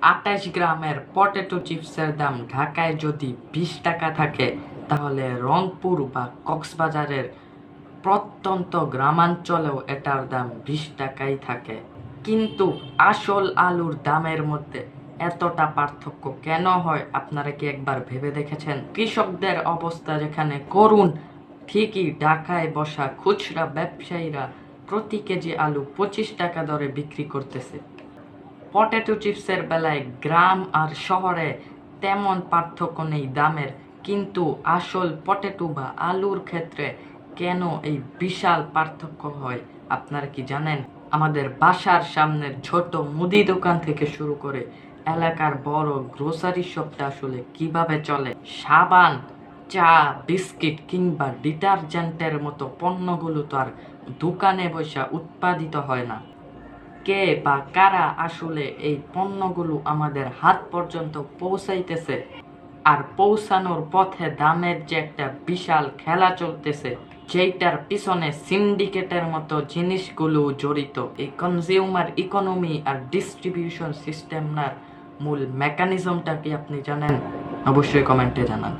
আঠাশ গ্রামের পটেটো চিপসের দাম ঢাকায় যদি বিশ টাকা থাকে, তাহলে রংপুর বা কক্সবাজারের প্রত্যন্ত গ্রামাঞ্চলেও এটার দাম বিশ টাকাই থাকে। কিন্তু আসল আলুর দামের মধ্যে এতটা পার্থক্য কেন হয়, আপনারা কি একবার ভেবে দেখেছেন? কৃষকদের অবস্থা যেখানে করুন, ঠিকই ঢাকায় বসা খুচরা ব্যবসায়ীরা প্রতি কেজি আলু পঁচিশ টাকা দরে বিক্রি করতেছে। পটেটো চিপসের বেলায় গ্রাম আর শহরে তেমন পার্থক্য নেই দামের, কিন্তু আসল পটেটো বা আলুর ক্ষেত্রে কেন এই বিশাল পার্থক্য হয় আপনারা কি জানেন? আমাদের বাসার সামনের ছোট মুদি দোকান থেকে শুরু করে এলাকার বড় গ্রোসারি শপটা আসলে কীভাবে চলে? সাবান, চা, বিস্কিট কিংবা ডিটারজেন্টের মতো পণ্যগুলো তো আর দোকানে বসে উৎপাদিত হয় না। কে বা কারা আসলে এই পণ্যগুলো আমাদের হাত পর্যন্ত পৌঁছাইতেছে? আর পৌঁছানোর পথে দামের যে একটা বিশাল খেলা চলতেছে, যেইটার পিছনে সিন্ডিকেটের মতো জিনিসগুলো জড়িত। এই কনজিউমার ইকোনমি আর ডিস্ট্রিবিউশন সিস্টেমটার মূল মেকানিজমটা কি আপনি জানেন? অবশ্যই কমেন্টে জানান।